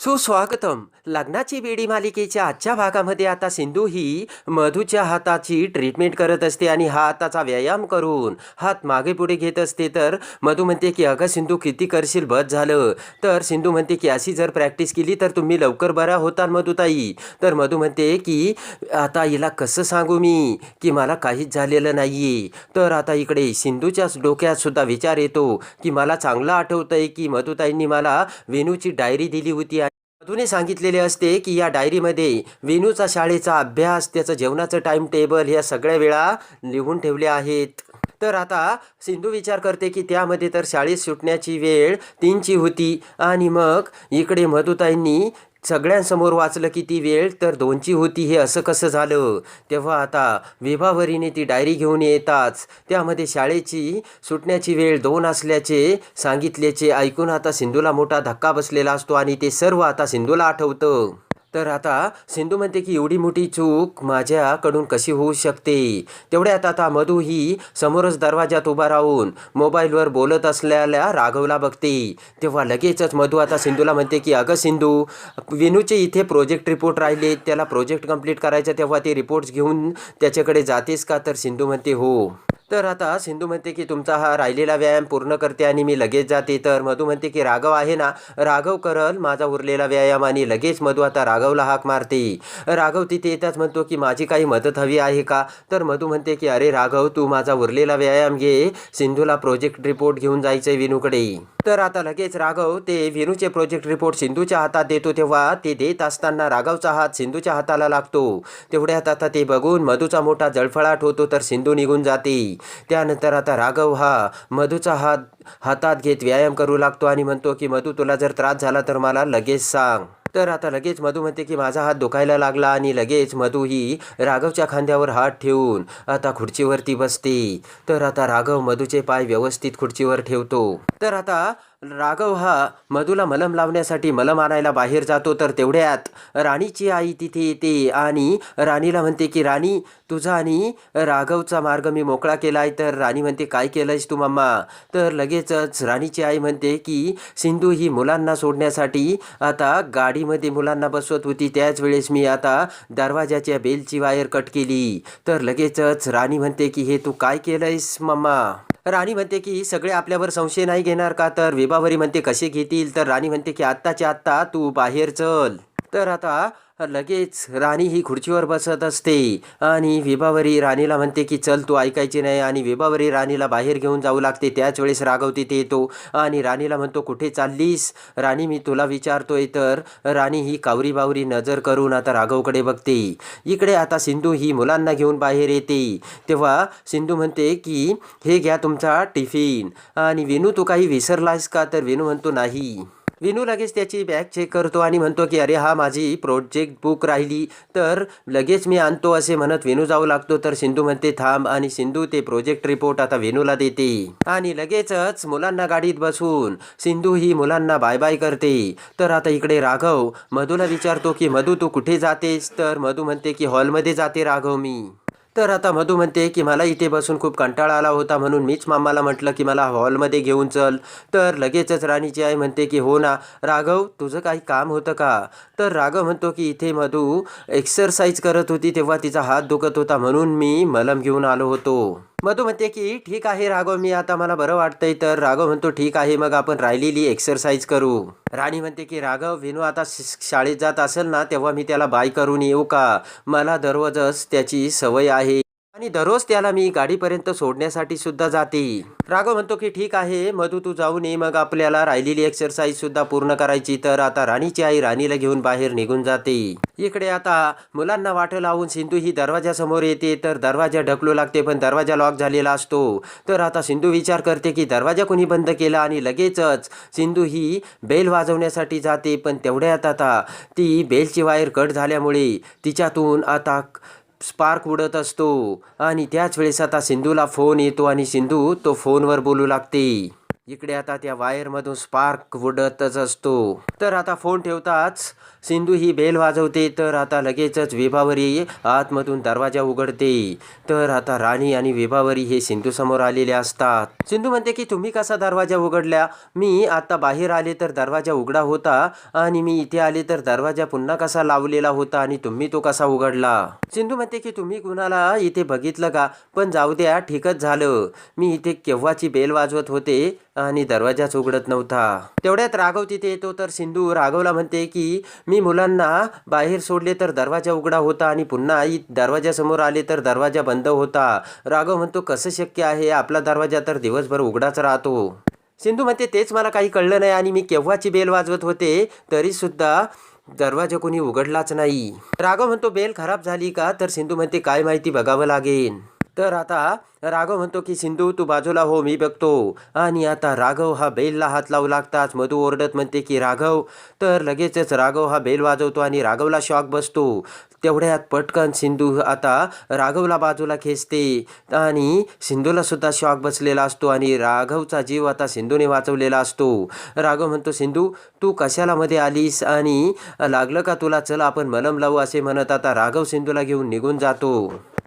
सुस्वागतम. लग्नाची बेडी मालिकेच्या आजच्या भागामध्ये आता सिंधू ही मधूच्या हाताची ट्रीटमेंट करत असते आणि हाताचा व्यायाम करून हात मागे पुढे घेत असते. तर मधू म्हणते की अगं सिंधू किती करशील? बस झालं. तर सिंधू म्हणते की अशी जर प्रॅक्टिस केली तर तुम्ही लवकर बरा होताल मधुताई. तर मधू म्हणते की आता हिला कसं सांगू मी की मला काहीच झालेलं नाही तर आता इकडे सिंधूच्याच डोक्यातसुद्धा विचार येतो की मला चांगलं आहे की मधुताईंनी मला वेणूची डायरी दिली होती मधूने सांगितलेले असते की या डायरीमध्ये वेणूचा शाळेचा अभ्यास त्याचं जेवणाचं टाइम टेबल ह्या सगळ्या वेळा लिहून ठेवले आहेत. तर आता सिंधू विचार करते की त्यामध्ये तर शाळेत सुटण्याची वेळ तीनची होती. आणि मग इकडे मधुताईंनी सगळ्यांसमोर वाचलं की ती वेळ तर दोनची होती हे असं कसं झालं? तेव्हा आता विभावरीने ती डायरी घेऊन येताच. त्यामध्ये शाळेची सुटण्याची वेळ दोन असल्याचे सांगितल्याचे ऐकून आता सिंधूला मोठा धक्का बसलेला असतो आणि ते सर्व आता सिंधूला आठवतं. तर आता सिंधू म्हणते की एवढी मोठी चूक माझ्याकडून कशी होऊ शकते? तेवढ्यात आता मधू ही समोरच दरवाजात उभा राहून मोबाईलवर बोलत असलेल्या राघवला बघते. तेव्हा लगेचच मधू आता सिंधूला म्हणते की अगं सिंधू विनूचे इथे प्रोजेक्ट रिपोर्ट राहिले त्याला प्रोजेक्ट कंप्लीट करायचा तेव्हा ते रिपोर्ट्स घेऊन त्याच्याकडे जातेस का? तर सिंधू म्हणते हो. तर आता सिंधू म्हणते की तुमचा हा राहिलेला व्यायाम पूर्ण करते आणि मी लगेच जाते. तर मधू म्हणते की राघव आहे ना राघव करल माझा उरलेला व्यायाम आणि लगेच मधू आता राघवला हाक मारते. राघव तिथे येताच म्हणतो की माझी काही मदत हवी आहे का? तर मधू म्हणते की अरे राघव तू माझा उरलेला व्यायाम घे. सिंधूला प्रोजेक्ट रिपोर्ट घेऊन जायचंय विनूकडे. तर आता लगेच राघव ते विनूचे प्रोजेक्ट रिपोर्ट सिंधूच्या हातात देतो तेव्हा ते देत असताना राघवचा हात सिंधूच्या हाताला लागतो. तेवढ्यात आता ते बघून मधूचा मोठा जळफळाट होतो तर सिंधू निघून जाते. त्यानंतर आता राघव हा मधूचा हात हातात घेत व्यायाम करू लागतो आणि म्हणतो की मधू तुला जर त्रास झाला तर मला लगेच सांग. तर आता लगेच मधू म्हणते की माझा हात दुखायला लागला आणि लगेच मधू ही राघवच्या खांद्यावर हात ठेवून आता खुर्चीवरती बसते. तर आता राघव मधूचे पाय व्यवस्थित खुर्चीवर ठेवतो. तर आता राघव हा मधूला मलम लावण्यासाठी मलम आणायला बाहेर जातो. तर तेवढ्यात राणीची आई तिथे येते आणि राणीला म्हणते की राणी तुझा आणि राघवचा मार्ग मी मोकळा केला आहे तर राणी म्हणते काय केलंयस तू मम्मा तर लगेचच राणीची आई म्हणते की सिंधू ही मुलांना सोडण्यासाठी आता गाडी गाडीमध्ये मुलांना बसवत होती. त्याच वेळेस मी आता दरवाजाच्या बेलची वायर कट केली. तर लगेचच राणी म्हणते की हे तू काय केलंयस मम्मा? राणी म्हणते की सगळे आपल्यावर संशय नाही घेणार का? तर विभावरी म्हणते कसे घेतील? तर राणी म्हणते की आत्ताच्या आत्ता तू बाहेर चल. तर आता लगेच राणी ही खुर्चीवर बसत असते आणि विभावरी राणीला म्हणते की चल तू ऐकायची नाही. आणि विभावरी राणीला बाहेर घेऊन जाऊ लागते. त्याच वेळेस राघव तिथे येतो आणि राणीला म्हणतो कुठे चाललीस? राणी मी तुला विचारतोय तर. राणी ही कावरी बावरी नजर करून आता राघवकडे बघते. इकडे आता सिंधू ही मुलांना घेऊन बाहेर येते. तेव्हा सिंधू म्हणते की हे घ्या तुमचा टिफिन. आणि विनू तू काही विसरलास का? तर विनू म्हणतो नाही. विनू लगेच त्याची बॅग चेक करतो आणि म्हणतो की अरे हा माझी प्रोजेक्ट बुक राहिली. तर लगेच मी आणतो असे म्हणत विनू जाऊ लागतो. तर सिंधू म्हणते थांब. आणि सिंधू ते प्रोजेक्ट रिपोर्ट आता वेणूला देते. आणि लगेचच मुलांना गाडीत बसून सिंधू ही मुलांना बाय बाय करते. तर आता इकडे राघव मधूला विचारतो की मधू तू कुठे जातेस? तर मधू म्हणते की हॉलमध्ये जाते राघव मी. तर आता मधू म्हणते की मला इथे बसून खूप कंटाळा आला होता म्हणून मीच मामाला म्हटलं की मला हॉलमध्ये घेऊन चल. तर लगेचच राणीची आई म्हणते की हो ना राघव तुझं काही काम होतं का? तर राघव म्हणतो की इथे मधू एक्सरसाइज करत होती तेव्हा तिचा हात दुखत होता म्हणून मी मलम घेऊन आलो होतो. मधू म्हणते की ठीक आहे राघव मी आता मला बरं वाटतंय तर राघव म्हणतो ठीक आहे मग आपण राहिलेली एक्सरसाइज करू. राणी म्हणते की राघव विनू आता श- शाळेत जात असेल ना तेव्हा मी त्याला बाय करून येऊ का? मला दररोजच त्याची सवय आहे. आणि दररोज त्याला मी गाडीपर्यंत सोडण्यासाठी सुद्धा जाते. राघव म्हणतो की ठीक आहे मधू तू जाऊन ये मग आपल्याला राहिलेली एक्सरसाइज सुद्धा पूर्ण करायची. तर आता राणीची आई राणीला घेऊन बाहेर निघून जाते. इकडे आता मुलांना वाट लावून सिंधू ही दरवाजासमोर येते. तर दरवाजा ढकलू लागते पण दरवाजा लॉक झालेला असतो. तर आता सिंधू विचार करते की दरवाजा कोणी बंद केला आणि लगेचच सिंधू ही बेल वाजवण्यासाठी जाते. पण तेवढ्यात आता ती बेलची वायर कट झाल्यामुळे तिच्यातून आता स्पार्क उडत असतो. आणि त्याच वेळेस आता सिंधूला फोन येतो आणि सिंधू तो फोनवर बोलू लागते. इकडे आता त्या वायरमधून स्पार्क उडतच असतो. तर आता फोन ठेवताच सिंधू ही बेल वाजवते तर आता लगेचच विभावरी आतमधून दरवाजा उघडते. तर आता राणी आणि विभावरी हे सिंधू समोर आलेले असतात. सिंधू म्हणते की तुम्ही कसा दरवाजा उघडल्या? मी आता बाहेर आले तर दरवाजा उघडा होता आणि मी इथे आले तर दरवाजा पुन्हा कसा लावलेला होता आणि तुम्ही तो कसा उघडला? सिंधू म्हणते की तुम्ही कुणाला इथे बघितलं का? पण जाऊ द्या ठीकच झालं. मी इथे केव्हाची बेल वाजवत होते आणि दरवाजाच उघडत नव्हता. तेवढ्यात राघव तिथे येतो तर सिंधू राघवला म्हणते की मी मुलांना बाहेर सोडले तर दरवाजा उघडा होता आणि पुन्हा आई दरवाजासमोर आले तर दरवाजा बंद होता. राघव म्हणतो कसं शक्य आहे? आपला दरवाजा तर दिवसभर उघडाच राहतो. सिंधू म्हणते तेच मला काही कळलं नाही आणि मी केव्हाची बेल वाजवत होते? तरीसुद्धा दरवाजा कोणी उघडलाच नाही. राघव म्हणतो बेल खराब झाली का? तर सिंधू म्हणते काय माहिती बघावं लागेल. तर आता राघव म्हणतो की सिंधू तू बाजूला हो मी बघतो. आणि आता राघव हा बेलला हात लावू लागताच मधू ओरडत म्हणते की राघव. तर लगेचच राघव हा बेल वाजवतो आणि राघवला शॉक बसतो. तेवढ्यात पटकन सिंधू आता राघवला बाजूला खेचते आणि सिंधूला सुद्धा शॉक बसलेला असतो आणि राघवचा जीव आता सिंधूने वाचवलेला असतो. राघव म्हणतो सिंधू तू कशाला मध्ये आलीस आणि लागलं का तुला? चल आपण मलम लावू असे म्हणत आता राघव सिंधूला घेऊन निघून जातो.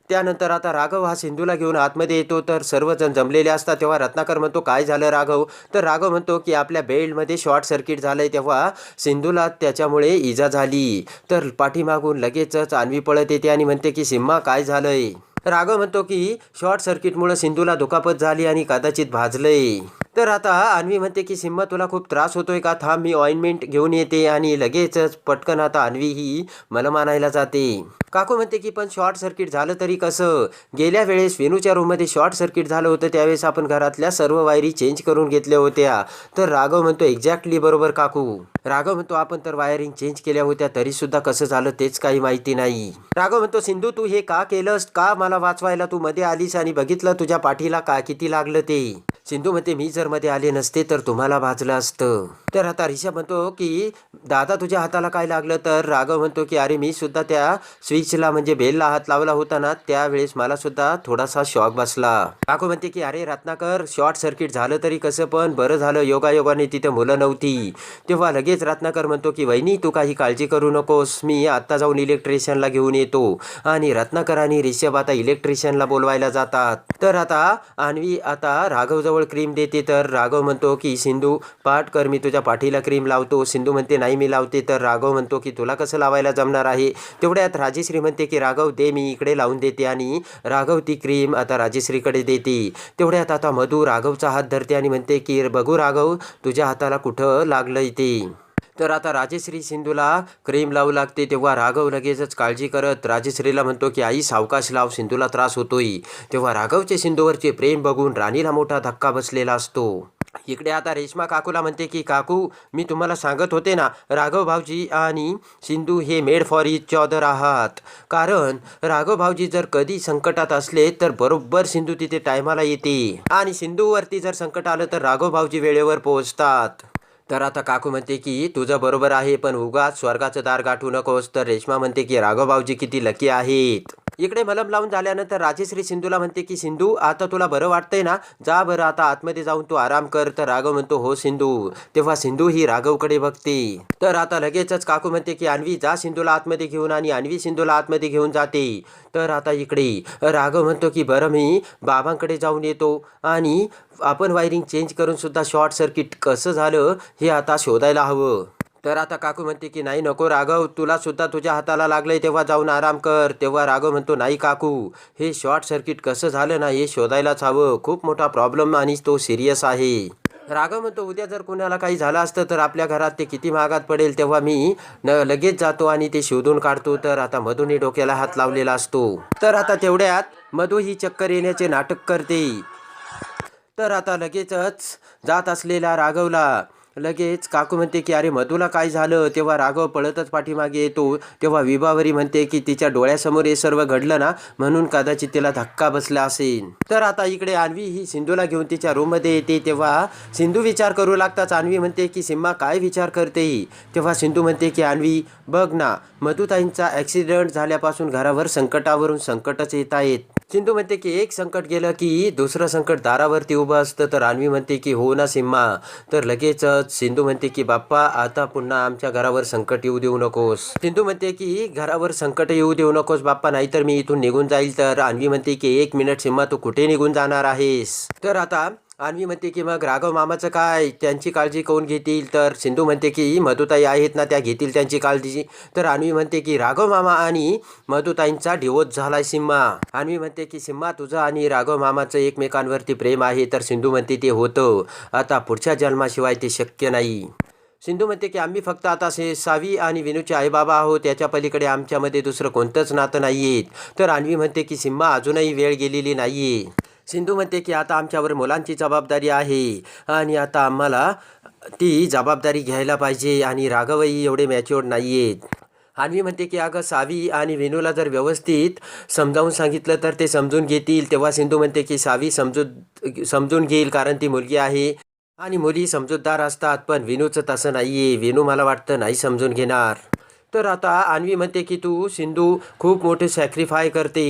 त्यानंतर आता राघव हा सिंधूला घेऊन आतमध्ये येतो. तर सर्वजण जमलेले असतात. तेव्हा रत्नाकर म्हणतो काय झालं राघव? तर राघव म्हणतो की आपल्या बेल्टमध्ये शॉर्ट सर्किट झालंय. तेव्हा सिंधूला त्याच्यामुळे इजा झाली. तर पाठीमागून लगेचच आणवी पळत येते आणि म्हणते की सिम्मा काय झालंय? राघव म्हणतो की शॉर्ट सर्किटमुळे सिंधूला दुखापत झाली आणि कदाचित भाजलंय. तर आता अन्वी म्हणते की सिम्मा तुला खूप त्रास होतोय का? थांब मी ऑइंटमेंट घेऊन येते आणि लगेचच पटकन आता अन्वी ही मला मानायला जाते. काकू म्हणते की पण शॉर्ट सर्किट झालं तरी कसं? गेल्या वेळेस वेणूच्या रूममध्ये शॉर्ट सर्किट झालं होतं त्यावेळेस आपण घरातल्या सर्व वायरी चेंज करून घेतल्या होत्या. तर राघव म्हणतो एक्झॅक्टली बरोबर काकू. राघव म्हणतो आपण तर वायरिंग चेंज केल्या होत्या तरी सुद्धा कसं झालं तेच काही माहिती नाही. राघव म्हणतो सिंधू तू हे का केलंस? का मला वाचवायला तू मध्ये आलीस आणि बघितलं तुझ्या पाठीला का किती लागलं ते? सिंधू म्हणते मी जर मध्ये आले नसते तर तुम्हाला भाजलं असतं. तर आता रिषभ म्हणतो की दादा तुझ्या हाताला काय लागलं? तर राघव म्हणतो की अरे मी सुद्धा त्या स्विचला म्हणजे बेलला हात लावला होता ना त्यावेळेस मला सुद्धा थोडासा शॉक बसला. काकू म्हणते की अरे रत्नाकर शॉर्ट सर्किट झालं तरी कसं पण बरं झालं योगायोगाने तिथे मुलं नव्हती. तेव्हा लगेच रत्नाकर म्हणतो की वहिनी तू काही काळजी करू नकोस मी आत्ता जाऊन इलेक्ट्रिशियनला घेऊन येतो. आणि रत्नाकर आणि रिषभ आता इलेक्ट्रिशियनला बोलवायला जातात. तर आता आणवी आता राघव जवळ क्रीम देते तर राघव म्हणतो की सिंधू पाठ कर मी तुझ्या पाठीला क्रीम लावतो. सिंधू म्हणते नाही मी लावते. तर राघव म्हणतो की तुला कसं लावायला जमणार आहे? तेवढ्यात राजेश्री म्हणते की राघव दे मी इकडे लावून देते. आणि राघव ती क्रीम आता राजेश्रीकडे देते. तेवढ्यात आता मधू राघवचा हात धरते आणि म्हणते की बघू राघव तुझ्या हाताला कुठं लागलं ते? तर आता राजेश्री सिंधूला क्रीम लावू लागते तेव्हा राघव लगेचच काळजी करत राजेश्रीला म्हणतो की आई सावकाश लाव सिंधूला त्रास होतोय. तेव्हा राघवचे सिंधूवरचे प्रेम बघून राणीला मोठा धक्का बसलेला असतो. इकडे आता रेश्मा काकूला म्हणते की काकू मी तुम्हाला सांगत होते ना राघव भाऊजी आणि सिंधू हे मेड फॉर इच ऑदर आहात. कारण राघव भाऊजी जर कधी संकटात असले तर बरोबर सिंधू तिथे टायमाला येते. आणि सिंधूवरती जर संकट आलं तर राघव भाऊजी वेळेवर पोहोचतात. तर आता काकू म्हणते की तुझं बरोबर आहे पण उगाच स्वर्गाचं दार गाठू नकोस. तर रेश्मा म्हणते की राघव किती लकी आहेत. इकडे मलम लावून झाल्यानंतर राजेश्री सिंधूला म्हणते की सिंधू आता तुला बरं वाटतंय ना? जा बरं आता आतमध्ये जाऊन तू आराम कर. तर राघव म्हणतो हो सिंधू. तेव्हा सिंधू ही राघवकडे बघते. तर आता लगेचच काकू म्हणते की अन्वी जा सिंधूला आतमध्ये घेऊन आणि अन्वी सिंधूला आतमध्ये घेऊन जाते. तर आता इकडे राघव म्हणतो की बरं मी बाबांकडे जाऊन येतो आणि आपण वायरिंग चेंज करून सुद्धा शॉर्ट सर्किट कसं झालं हे आता शोधायला हवं. तर आता काकू म्हणते की नाही नको राघव तुला सुद्धा तुझ्या हाताला लागलंय तेव्हा जाऊन आराम कर. तेव्हा राघव म्हणतो नाही काकू हे शॉर्ट सर्किट कसं झालं ना हे शोधायलाच हवं. खूप मोठा प्रॉब्लेम आणि तो सिरियस आहे. राघव म्हणतो उद्या जर कुणाला काही झालं असतं तर आपल्या घरात ते किती महागात पडेल तेव्हा मी न लगेच जातो आणि ते शोधून काढतो. तर आता मधूनही डोक्याला हात लावलेला असतो. तर आता तेवढ्यात मधू ही चक्कर येण्याचे नाटक करते. तर आता लगेचच जात असलेल्या राघवला लगेच काकू म्हणते की अरे मधूला काय झालं? तेव्हा राघव पळतच पाठीमागे येतो. तेव्हा विभावरी म्हणते की तिच्या डोळ्यासमोर हे सर्व घडलं ना म्हणून कदाचित तिला धक्का बसला असेल. तर आता इकडे अन्वी ही सिंधूला घेऊन तिच्या रूममध्ये येते. तेव्हा सिंधू विचार करू लागताच अन्वी म्हणते की सिम्मा काय विचार करते तेव्हा सिंधू म्हणते की अन्वी बघ ना मधुताईंचा ॲक्सिडेंट झाल्यापासून घरावर संकटावरून संकटच येत आहेत. सिंधू म्हणते की एक संकट गेलं की दुसरं संकट दारावरती उभं असतं. तर अन्वी म्हणते की हो ना सिम्मा. तर लगेचच सिंधू म्हणते की बाप्पा आता पुन्हा आमच्या घरावर संकट येऊ देऊ नकोस. सिंधू म्हणते की घरावर संकट येऊ देऊ नकोस बाप्पा नाहीतर मी इथून निघून जाईल. तर अन्वी म्हणते की एक मिनिट सिम्मा तू कुठे निघून जाणार आहेस? तर आता आणवी म्हणते की मग राघव मामाचं काय? त्यांची काळजी कोण घेतील? तर सिंधू म्हणते की मधुताई आहेत ना त्या घेतील त्यांची काळजी. तर आणवी म्हणते की राघव मामा आणि मधुताईंचा डिवोर्स झालाय सिम्मा. आणवी म्हणते की सिम्मा तुझं आणि राघव मामाचं एकमेकांवरती प्रेम आहे. तर सिंधू म्हणते ते होतं. आता पुढच्या जन्माशिवाय ते शक्य नाही. सिंधू म्हणते की आम्ही फक्त आता से सावी आणि विनूचे आईबाबा आहोत. त्याच्या पलीकडे आमच्यामध्ये दुसरं कोणतंच नातं नाही आहेत तर आणवी म्हणते की सिम्मा अजूनही वेळ गेलेली नाही आहे सिंधू म्हणते की आता आमच्यावर मुलांची जबाबदारी आहे आणि आता आम्हाला ती जबाबदारी घ्यायला पाहिजे आणि राघवही एवढे मॅच्युअर्ड नाही आहेत अन्वी म्हणते की अगं सावी आणि वेणूला जर व्यवस्थित समजावून सांगितलं तर ते समजून घेतील. तेव्हा सिंधू म्हणते की सावी समजूत समजून घेईल कारण ती मुलगी आहे आणि मुली समजूतदार असतात पण विनूचं तसं नाही आहे विनू मला वाटतं नाही समजून घेणार. तर आता आणवी म्हणते की तू सिंधू खूप मोठे सॅक्रिफाय करते.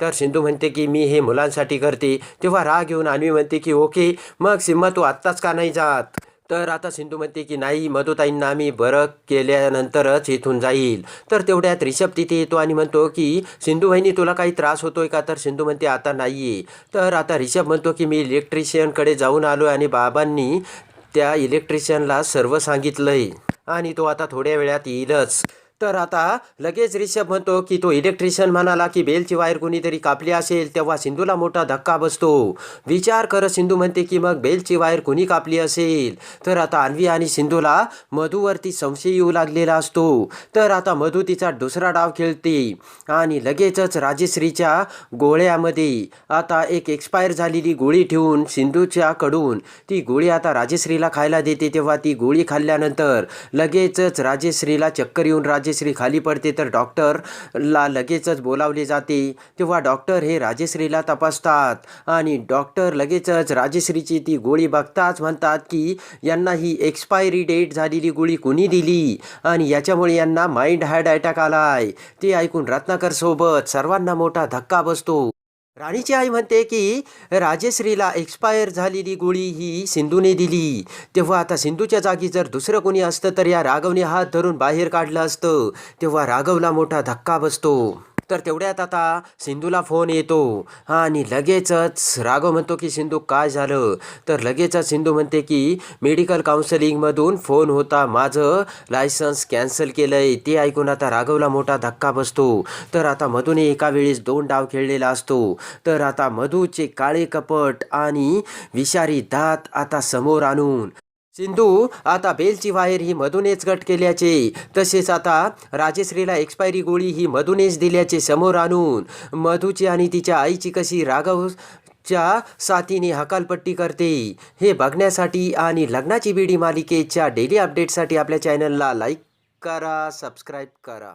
तर सिंधू म्हणते की मी हे मुलांसाठी करते. तेव्हा राग घेऊन आणवी म्हणते की ओके मग सिम्मा तू आत्ताच का नाही जात? तर आता सिंधू म्हणते की नाही मधुताईंना मी बरं केल्यानंतरच इथून जाईल. तर तेवढ्यात रिषभ तिथे येतो आणि म्हणतो की सिंधू बहिणी तुला काही त्रास होतोय का? तर सिंधू म्हणते आता नाही आहे तर आता रिषभ म्हणतो की मी इलेक्ट्रिशियनकडे जाऊन आलो आणि बाबांनी त्या इलेक्ट्रिशियनला सर्व सांगितलंय. आणि तो आता थोड्या वेळात येईलच. तर आता लगेच रिषभ म्हणतो की तो इलेक्ट्रिशियन म्हणाला की बेलची वायर कोणीतरी कापली असेल तेव्हा सिंधूला मोठा धक्का बसतो. विचार कर सिंधू म्हणते की मग बेलची वायर कोणी कापली असेल? तर आता अन्वी आणि सिंधूला मधूवरती संशय येऊ लागलेला असतो. तर आता मधू तिचा दुसरा डाव खेळते आणि लगेचच राजेश्रीच्या गोळ्यामध्ये आता एक एक्सपायर झालेली गोळी ठेवून सिंधूच्या कडून ती गोळी आता राजेश्रीला खायला देते. तेव्हा ती गोळी खाल्ल्यानंतर लगेचच राजश्रीला चक्कर येऊन राजेश्री खाली पडते तर डॉक्टरला लगेचच बोलावले जाते. तेव्हा डॉक्टर हे राजेश्रीला तपासतात आणि डॉक्टर लगेचच राजेश्रीची ती गोळी बघताच म्हणतात की यांना ही एक्सपायरी डेट झालेली गोळी कोणी दिली? आणि याच्यामुळे यांना माइंड हार्ट अटॅक आलाय. ते ऐकून रत्नाकर सोबत सर्वांना मोठा धक्का बसतो. राणीची आई म्हणते की राजेश्रीला एक्सपायर झालेली गोळी ही सिंधूने दिली. तेव्हा आता सिंधूच्या जागी जर दुसरं कोणी असतं तर या राघवने हात धरून बाहेर काढलं असतं. तेव्हा राघवला मोठा धक्का बसतो. तर तेवढ्यात आता सिंधूला फोन येतो. आणि लगेचच राघव म्हणतो की सिंधू काय झालं? तर लगेचच सिंधू म्हणते की मेडिकल काउन्सिलिंगमधून फोन होता माझं. लायसन्स कॅन्सल केलं आहे ते ऐकून आता राघवला मोठा धक्का बसतो. तर आता मधूने एका वेळेस दोन डाव खेळलेला असतो. तर आता मधूचे काळे कपट आणि विषारी दात आता समोर आणून सिंधू आता बेलची वायर ही मधूनच गट केल्याचे. तसेच आता राजेश्रीला एक्सपायरी गोळी ही मधूनच दिल्याचे समोर आणून मधूची आणि तिच्या आईची कशी राघव च्या साथीने हकालपट्टी करते हे बघण्यासाठी आणि लग्नाची बीडी मालिकेच्या डेली अपडेटसाठी आपल्या चॅनलला लाईक करा सबस्क्राईब करा.